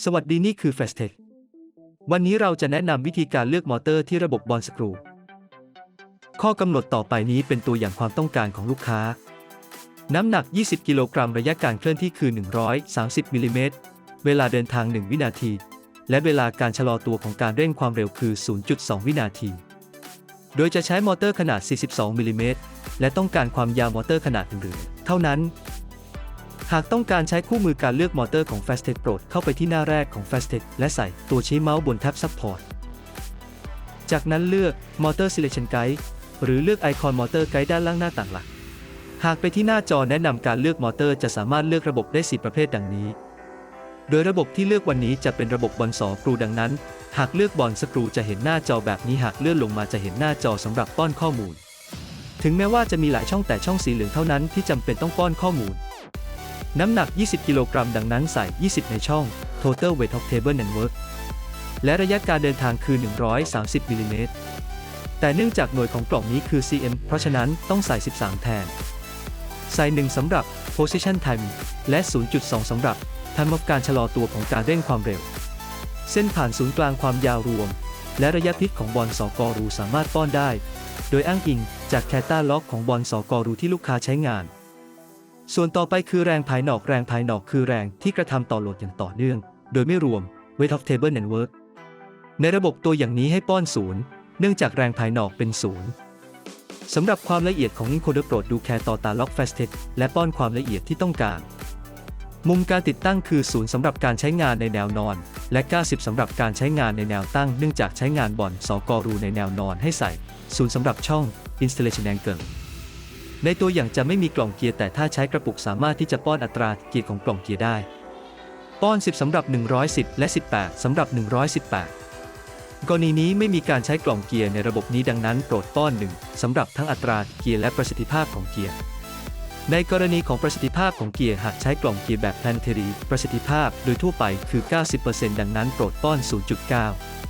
สวัสดีนี่คือ Fastech วันนี้เราจะแนะนำวิธีการเลือกมอเตอร์ที่ระบบบอลสกรู ข้อกำหนดต่อไปนี้เป็นตัวอย่างความต้องการของลูกค้า น้ำหนัก 20 กิโลกรัมระยะการเคลื่อนที่คือ 130มิลลิเมตรเวลาเดินทาง 1 วินาที และเวลาการชะลอตัวของการเร่งความเร็วคือ 0.2 วินาที โดยจะใช้มอเตอร์ขนาด 42มิลลิเมตรและต้องการความยาวมอเตอร์ขนาดอื่นๆเท่านั้น หากต้องการใช้คู่มือการเลือกมอเตอร์ของ Fastech โปรดเข้าไปที่หน้าแรกของ Fastech และใส่ตัวชี้เมาส์บนแท็บ Support จากนั้นเลือก Motor Selection Guide หรือเลือกไอคอน Motor Guide ด้านล่างหน้าต่างหลัก หากไปที่หน้าจอแนะนำการเลือกมอเตอร์จะสามารถเลือกระบบได้ 4 ประเภทดังนี้ โดยระบบที่เลือกวันนี้จะเป็นระบบบอลสอกรูดังนั้น หากเลือกบอลสกรูจะเห็นหน้าจอแบบนี้หากเลื่อนลงมาจะเห็นหน้าจอสำหรับป้อนข้อมูล ถึงแม้ว่าจะมีหลายช่องแต่ช่องสีเหลืองเท่านั้นที่จำเป็นต้องป้อนข้อมูล น้ำหนัก 20 กิโลกรัม ดังนั้นใส่ 20 ในช่อง Total Weight of Table and Work และระยะการเดินทางคือ 130มิลลิเมตร แต่เนื่องจากหน่วยของกล่องนี้คือ cm เพราะฉะนั้นต้องใส่ 13 แทน ใส่ 1สำหรับ position time และ 0.2สำหรับ time of การชะลอตัวของการเร่งความเร็ว เส้นผ่านศูนย์กลางความยาวรวม และระยะพลิกของบอลสอกอรูสามารถป้อนได้ โดยอ้างอิงจากแคตตาล็อกของบอลสอกอรูที่ลูกค้าใช้งาน ส่วนต่อไปคือแรงภายนอก แรงภายนอกคือแรงที่กระทำต่อโหลดอย่างต่อเนื่อง โดยไม่รวม weight of table network ในระบบตัวอย่างนี้ให้ป้อนศูนย์เนื่องจากแรงภายนอกเป็นศูนย์สำหรับความละเอียดของ encoder โปรดดูแคร์ต่อตาล็อก fastest และป้อนความละเอียดที่ต้องการ มุมการติดตั้งคือศูนย์สำหรับการใช้งานในแนวนอน และ 90สำหรับการใช้งานในแนวตั้ง เนื่องจากใช้งานบอลสกอรูในแนวนอนให้ใส่ศูนย์สำหรับช่อง installation angle ในตัวอย่างจะไม่มีกล่องเกียร์แต่ถ้าใช้กระปุกสามารถที่จะป้อนอัตราเกียร์ของกล่องเกียร์ได้ ป้อน 10สำหรับ 110 และ 18สำหรับ 118 กรณีนี้ไม่มีการใช้กล่องเกียร์ในระบบนี้ดังนั้นโปรดป้อน 1สำหรับทั้งอัตราเกียร์และประสิทธิภาพของเกียร์ในกรณีของประสิทธิภาพของเกียร์หากใช้กล่องเกียร์แบบ planetary ประสิทธิภาพโดยทั่วไปคือ 90%ดังนั้นโปรดป้อน 0.9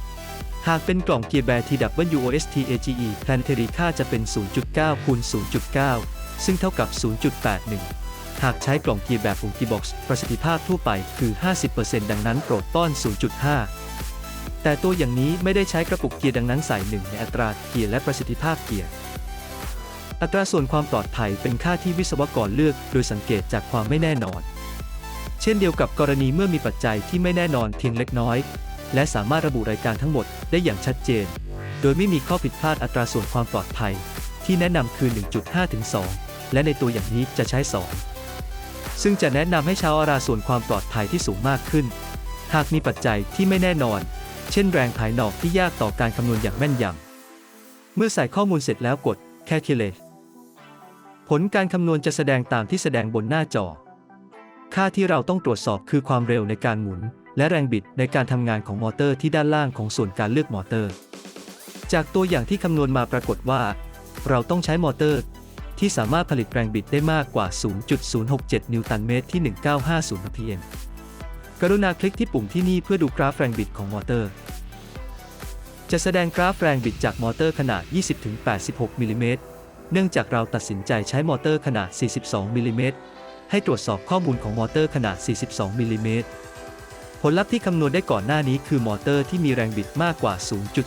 หากเป็นกล่องเกียร์แบบ TWOSTAGE planetary ค่าจะเป็น 0.9 คูณ 0.9 ซึ่งเท่ากับ 0.81 หากใช้กล่องเกียร์แบบ Multibox ประสิทธิภาพทั่วไปคือ 50%ดังนั้นโปรดป้อน 0.5 แต่ตัวอย่างนี้ไม่ได้ใช้กระปุกเกียร์ดังนั้นใส่หนึ่งในอัตราเกียร์และประสิทธิภาพเกียร์อัตราส่วนความปลอดภัยเป็นค่าที่วิศวกรเลือก โดยสังเกตจากความไม่แน่นอน เช่นเดียวกับกรณีเมื่อมีปัจจัยที่ไม่แน่นอนเพียงเล็กน้อย และสามารถระบุรายการทั้งหมดได้อย่างชัดเจน โดยไม่มีข้อผิดพลาดอัตราส่วนความปลอดภัย ที่แนะนำคือ 1.5 ถึง 2 และในตัวอย่างนี้จะใช้ 2 ซึ่งจะแนะนำให้ใช้อัตราส่วนความปลอดภัยที่สูงมากขึ้น หากมีปัจจัยที่ไม่แน่นอน เช่นแรงภายนอกที่ยากต่อการคำนวณอย่างแม่นยำ เมื่อใส่ข้อมูลเสร็จแล้วกด Calculate ผลการคำนวณจะแสดงตามที่แสดงบนหน้าจอ ค่าที่เราต้องตรวจสอบคือความเร็วในการหมุน และแรงบิดในการทำงานของมอเตอร์ที่ด้านล่างของส่วนการเลือกมอเตอร์ จากตัวอย่างที่คำนวณมาปรากฏว่า เราต้องใช้มอเตอร์ที่สามารถผลิตแรงบิดได้มากกว่า 0.067 นิวตันเมตรที่ 1950 rpm กรุณาคลิกที่ปุ่มที่นี่เพื่อดูกราฟแรงบิดของมอเตอร์ จะแสดงกราฟแรงบิดจากมอเตอร์ขนาด 20-86 มิลิเมตร เนื่องจากเราตัดสินใจใช้มอเตอร์ขนาด 42 มิลิเมตร ให้ตรวจสอบข้อมูลของมอเตอร์ขนาด 42 มิลิเมตร ผลลัพธ์ที่คำนวณได้ก่อนหน้านี้คือมอเตอร์ที่มีแรงบิดมากกว่า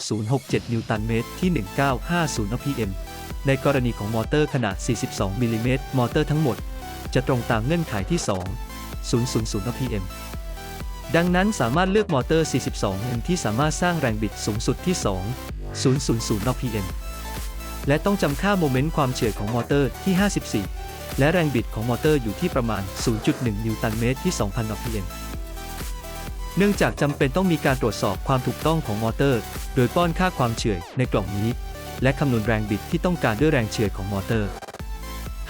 0.067 นิวตันเมตรที่ 1950 rpm ในกรณีของมอเตอร์ขนาด 42 มิลลิเมตรมอเตอร์ทั้งหมด จะตรงตามเงื่อนไขที่ 2 000 rpm ดังนั้นสามารถเลือกมอเตอร์ 42 m ที่สามารถสร้างแรงบิดสูงสุดที่ 2 000 rpm และต้องจำค่าโมเมนต์ความเฉื่อยของมอเตอร์ที่ 54 และแรงบิดของมอเตอร์อยู่ที่ประมาณ 0.1 นิวตันเมตรที่ 2,000 rpm เนื่องจากจำเป็นต้องมีการตรวจสอบความถูกต้องของมอเตอร์ โดยป้อนค่าความเฉื่อยในกล่องนี้ และคำนวณแรงบิดที่ต้องการด้วยแรงเฉื่อยของมอเตอร์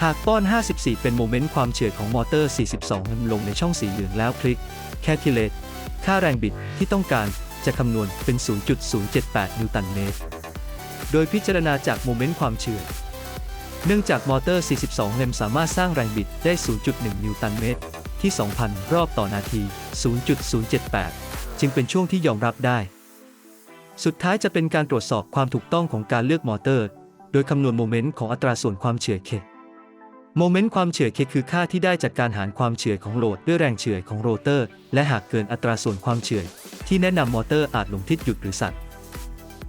หากป้อน 54 เป็นโมเมนต์ความเฉื่อยของมอเตอร์ 42ลงในช่องสีเหลืองแล้วคลิก Calculate ค่าแรงบิดที่ต้องการจะคำนวณเป็น 0.078 นิวตันเมตร โดยพิจารณาจากโมเมนต์ความเฉื่อยเนื่องจากมอเตอร์ 42เลมสามารถสร้างแรงบิดได้ 0.1 นิวตันเมตร ที่ 2,000 รอบต่อนาที 0.078 จึงเป็นช่วงที่ยอมรับได้ สุดท้ายจะเป็นการตรวจสอบความถูกต้องของการเลือกมอเตอร์ โดยคำนวณโมเมนต์ของอัตราส่วนความเฉื่อยเคโมเมนต์ความเฉื่อยเคคือค่าที่ได้จากการหารความเฉื่อยของโหลดด้วยแรงเฉื่อยของโรเตอร์ และหากเกินอัตราส่วนความเฉื่อย ที่แนะนำมอเตอร์อาจหลงทิศหยุดหรือสั่น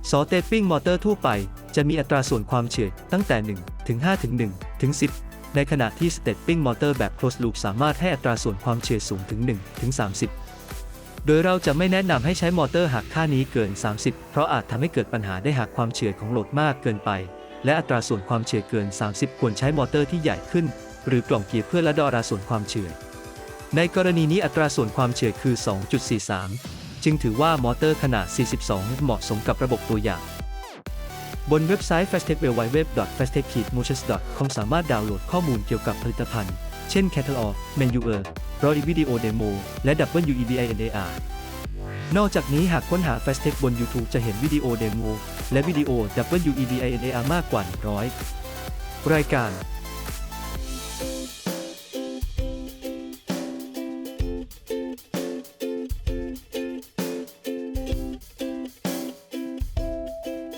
ซอเตปปิ้งมอเตอร์ทั่วไป จะมีอัตราส่วนความเฉื่อยตั้งแต่ 1 ถึง 5 ถึง 1 ถึง 10 ในขณะที่สเตปปิ้งมอเตอร์แบบ closed loop สามารถให้อัตราส่วนความเฉื่อยสูงถึง 1 ถึง 30 โดยเราจะไม่แนะนำให้ใช้มอเตอร์หากค่านี้เกิน 30 เพราะอาจทำให้เกิดปัญหาได้หากความเฉื่อยของโหลดมากเกินไป และอัตราส่วนความเฉื่อยเกิน 30 ควรใช้มอเตอร์ที่ใหญ่ขึ้น หรือกล่องเกียร์เพื่อละดออัตราส่วนความเฉื่อย ในกรณีนี้อัตราส่วนความเฉื่อยคือ 2.43 จึงถือว่ามอเตอร์ขนาด 42 เหมาะสมกับระบบตัวอย่าง บนเว็บไซต์ fastech w w w f a s t e c h m o t i o n s c o m สามารถดาวน์โหลดข้อมูลเกี่ยวกับผลิตภัณฑ์ เช่น Catalog Manual รอวิดีโอเดโมและ WEBINAR นอกจากนี้หากค้นหา Fastech บน YouTube จะเห็นวิดีโอเดโมและวิดีโอ WEBINAR มากกว่า 100 รายการ